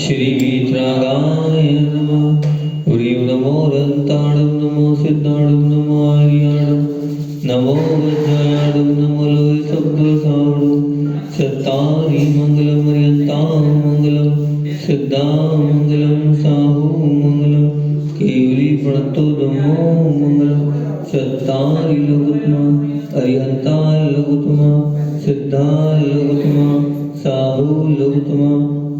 ശ്രീമിത്രാകായ നമ ഹ്രീം നമോ രക്താടും നമോ സിദ്ധാടും നമോ ആര്യാടും നമോ വജ്രാടും നമോ ലോയ ശബ്ദസാടും സത്താരി മംഗളം അറിയത്താ മംഗളം സിദ്ധാമംഗളം സാഹു മംഗളം കേവലി പ്രണത്തോദമോ മംഗളം സത്താരി ലഘുത്മാ അറിയത്താ ലഘുത്മാ സിദ്ധാ ലഘുത്മാ സാഹു ലഘുത്മാ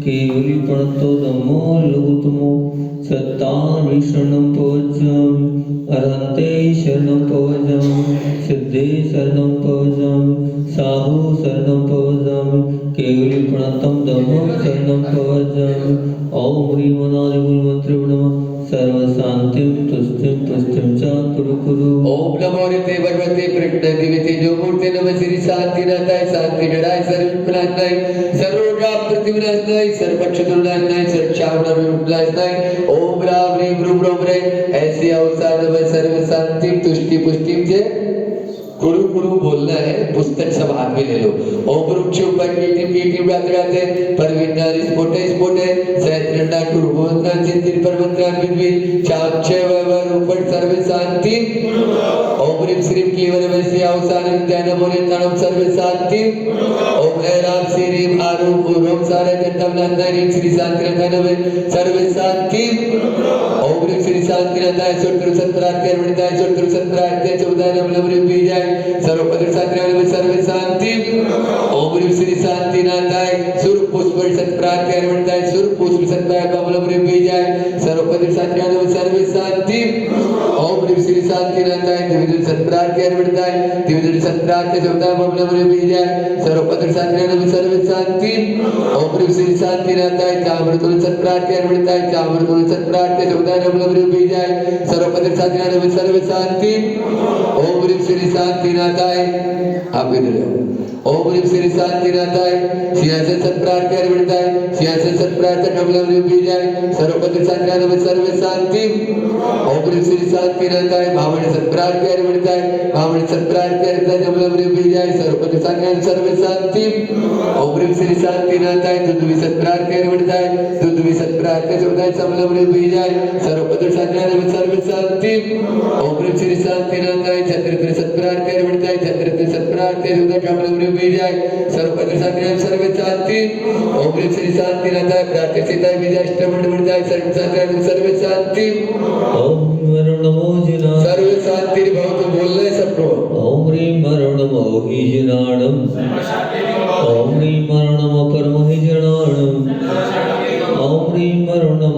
लघुत्मा केवली प्रणतो नमो लघुत्मो सत्तानि शरणं पवजामि अरन्ते शरणं पवजामि सिद्धे शरणं पवजामि साहु शरणं पवजामि केवली प्रणतं नमो शरणं पवजामि ॐ ह्रीं सर्वशान्तिं तुष्टिं पुष्टिं च कुरु कुरु ओम नमो ऋते भगवते प्रकट दिव्यते जो मूर्ति नम श्री शांति नाथाय शांति गणाय सर्व विनाशनाय सर्व रोगा प्रतिविनाशनाय सर्व पक्ष दुर्नाशनाय सर्व चावना विनाशनाय ओम राम ह्रीं ब्रूम ब्रूम रे, ऐसे अवसार नम सर्व शांति तुष्टि पुष्टि से गुरु गुरु बोलना है, पुस्तक सब हाथ में ले लो। ओम ऊपर कीटी कीटी गाते गाते पर विन्नारी स्फोटे स्फोटे सहस्रंडा कुरुभोत्रा चिंतित पर्वत्रा विद्वी चाक्षय वैभव रूपण सर्व शांति ओम ह्रीं श्रीं क्लीवर वैसी अवसान ध्यान बोले तणम सर्व शांति ओम ऐराम श्रीं आरू पूर्वम सारे, जन्म नंदरी श्री शांति धनवे सर्व शांति ओम ह्रीं श्री शांति नंदाय सुरगुरु सत्रार्थे अर्पणिताय सुरगुरु सत्रार्थे चौदह नवलम रे बीजाय सर्वपद शांति सर्व शांति ओम ह्रीं श्री शांति नाथाय सुर पुष्प सत्रार्थे अर्पणिताय सुर पुष्प सत्राय कमलम रे बीजाय सर्वपद शांति सर्व शांति ह्रीं श्री शांति नंदाय दिव्य सत्रार्थे अर्पणिताय दिव्य सत्रार्थे चौदह कमलम रे बीजाय सर्वपद शांति सर्व शांति ओम ह्रीं श्री शांति नंदाय चामृतुल सत्रार्थे अर्पणिताय चामृतुल सत्रार्थे चौदह कमलम रे बीजाय सर्वपद शांति सर्व शांति ओम ह्रीं श्री शांतिनाथाय आप इधर आओ ओम ह्रीं श्री शांतिनाथाय सिंहासन सत्प्रार्थ अर्पणताय सिंहासन सत्प्रार्थ डबलम रे बीजाय सर्वपत्र शांतिनाथ सर्व शांति ओम ह्रीं श्री शांतिनाथाय भावण सत्प्रार्थ अर्पणताय भावण सत्प्रार्थ अर्पणताय डबलम रे बीजाय सर्वपत्र शांतिनाथ सर्व शांति ओम ह्रीं श्री शांतिनाथाय दुद्वी सत्प्रार्थ अर्पणताय दुद्वी सत्प्रार्थ चौदाय समलम रे बीजाय सर्वपत्र शांतिनाथ सर्व शांति ओम ह्रीं श्री शांतिनाथाय छत्रत्र सत्प्रार्थ अर्पणताय छत्रत्र सत्प्रार्थ चौदाय कमलम रे बीजाय सर्वपत्र शांतिनाथ सर्व शांति। ह्रीं श्री शांतिनाथाय प्रार्थसिताय बीजाष्टमण म्हणताय सर्व सर्व शांति। ॐ नमो जिना सर्व शांति बहुत बोलना सबको। ॐ ह्रीं मरणमो जनाणम् ॐ ह्रीं जनाणम् ॐ ह्रीं मरणम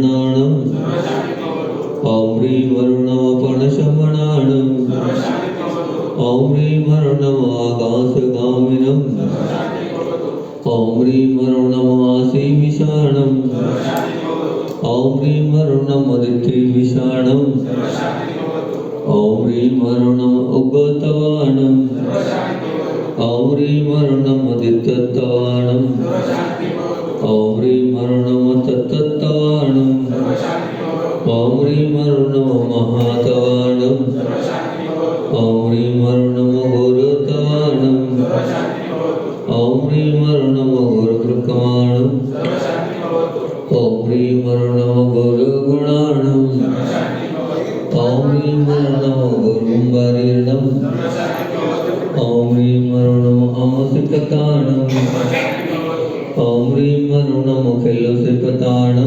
ॐ ह्रीं ഓമ്രിൽ മരണം ഒരു ദുഃഖമാണ് ഓമ്രിൽ മരണം ഒരു ഗുണാണ്. ഓമ്രിൽ മരണം ഒരു ഭരണം ഓമ്രിൽ മരണം അമസിക്കത്താണ് ഓമ്രിൽ മരണം കെല്ലോസിപ്പത്താണ്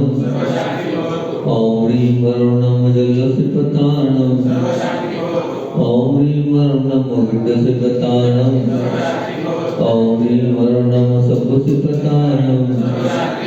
ഓമ്രിൽ മരണം ജല്ലോസിപ്പത്താണ് ह्रीं वरुणम विड्डसिपताणम ॐ वर्णम वरुणम सपुसिपताणम ॐ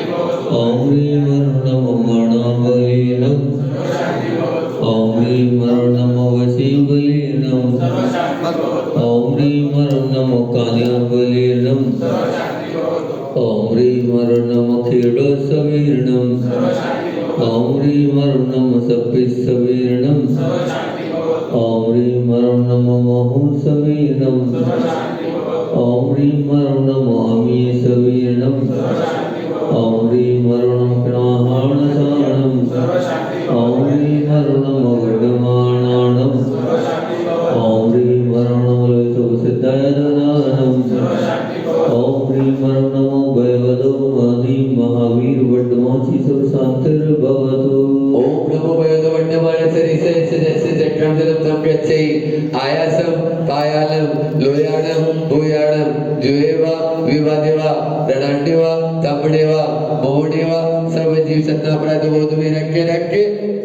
आयासम पायालम लोयाणम भूयाणम जुहेवा विवादेवा रणांडेवा तांबडेवा मोहडेवा सर्व जीव सन्नापणात हो तुम्ही नक्की नक्की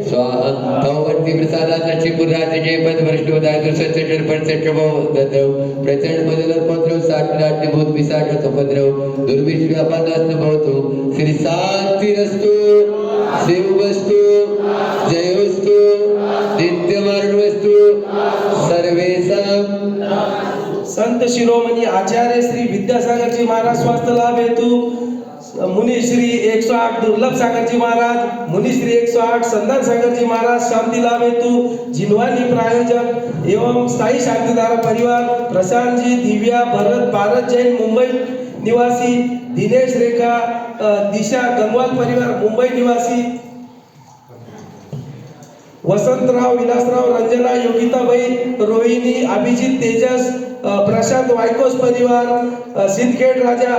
स्वाहवर्ती प्रसादाची पुराचे जे पद भ्रष्ट होता दुसऱ्याचे जड पंचट उपद्रव प्रचंड बदल उपद्रव साठनाट्य भूत विसाठत उपद्रव श्री शांती संत शिरोमणी आचार्य श्री विद्यासागरजी महाराज स्वास्थ्य लाभ हेतु मुनी श्री 108 दुर्लभ सागरजी महाराज मुनी श्री 108 आठ सागर सागरजी महाराज शांति लाभ हेतु जिनवानी प्रायोजक एवं स्थायी शांतिधारा परिवार प्रशांत जी दिव्या भरत भारत जैन मुंबई निवासी दिनेश रेखा दिशा गंगवाल परिवार मुंबई निवासी वसंतराव विलासराव रंजना योगिताबाई रोहिणी अभिजित तेजस प्रशांत वायकोस परिवार सिंदखेड राजा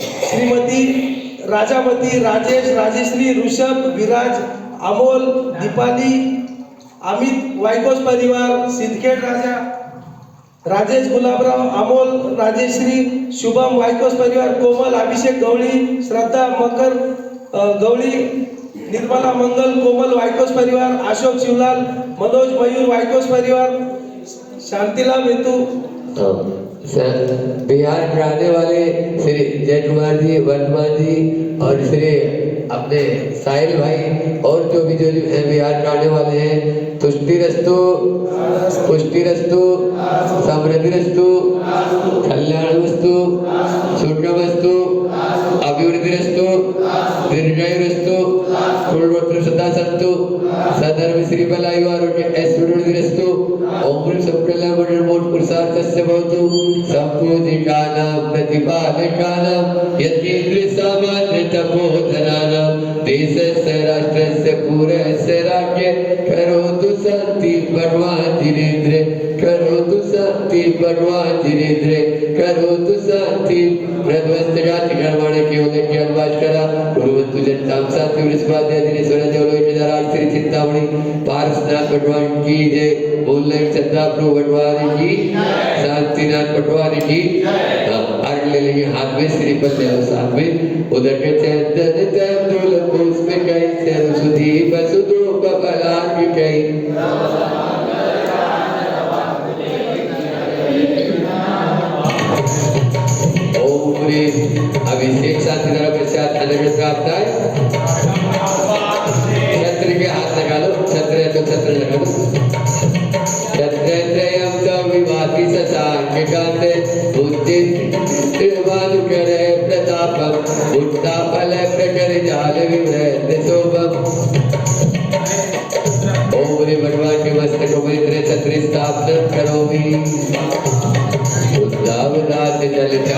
श्रीमती राजामती राजेश राजेश्री ऋषभ विराज अमोल दीपाली अमित वायकोस परिवार सिंदखेड राजा राजेश गुलाबराव अमोल राजेश्री शुभम वायकोस परिवार कोमल अभिषेक गवळी श्रद्धा मकर गवळी निर्मला मंगल कोमल वायकोस परिवार अशोक शिवलाल मनोज मयूर वायकोस परिवार शांतिलाल हेतु। बिहार के रहने वाले श्री जय कुमार जी, वर्तमान जी और श्री अपने साहिल भाई और जो भी जो हैं बिहार के रहने वाले हैं, तुष्टि रस्तु, पुष्टि रस्तु, समृद्धि रस्तु, कल्याण वस्तु सुख वस्तु अभिवृद्धि रस्तु दीर्घायु रस्तु ಸುರುಡೋತ್ರ ಸದಾ ಸತ್ತು. ಸದರ್ಭ ಶ್ರೀಫಲ ಐವಾರೋಟಿ ಎಸ್ ಸುರುಡಿರಸ್ತು ಓಂ ಸಂಪ್ರಲ ಮಂಡಳ ಮೋಟ್ ಪ್ರಸಾದ ಸಸ್ಯ ಭವತು ಸಂಪೂತಿ ಪ್ರತಿಪಾದ ಕಾನ ಯತೀಂದ್ರಿ ಸಮಾನ ತಪೋಧನಾ. यतीन्द्र सामान्य तपोधनानां देशस्य राष्ट्रस्य पूरस्य राज्य करोतु शान्ति भगवान् जिनेन्द्र करोतु शान्ति भगवान् जिनेन्द्र करोतु शान्ति प्रध्वस्त जाति कर्माणे केवलं ज्ञानवास करा। कुर्वन्तु जनतां शान्ति वृषभाद्य दिनेश्वर जवलो केदाराठ श्री चिंतामणि। पारसनाथ भगवान की जय। बोलने चंद्रा प्रभु भगवान की शांतिनाथ भगवान की हाँ, अर्घ ले लेंगे हाथ में ले साथ में। उधर के चंदन कई सुधी वसुधु बबलार्घ कई ओम ह्रीं अभिषेक शांति द्वारा प्रसाद अनर्गल प्राप्त है छत्र के हाथ लगा लो छत्र है। तो छत्र लगा लो छत्रत्रयं च विभाति शशाङ्ककान्ते बुद्धिं त्रिवानुकरे प्रतापम् उत्ताफल प्रकर जाल विवृत भगवान के वस्त्र को पवित्र छत्रीस का करो भी उद्धव जल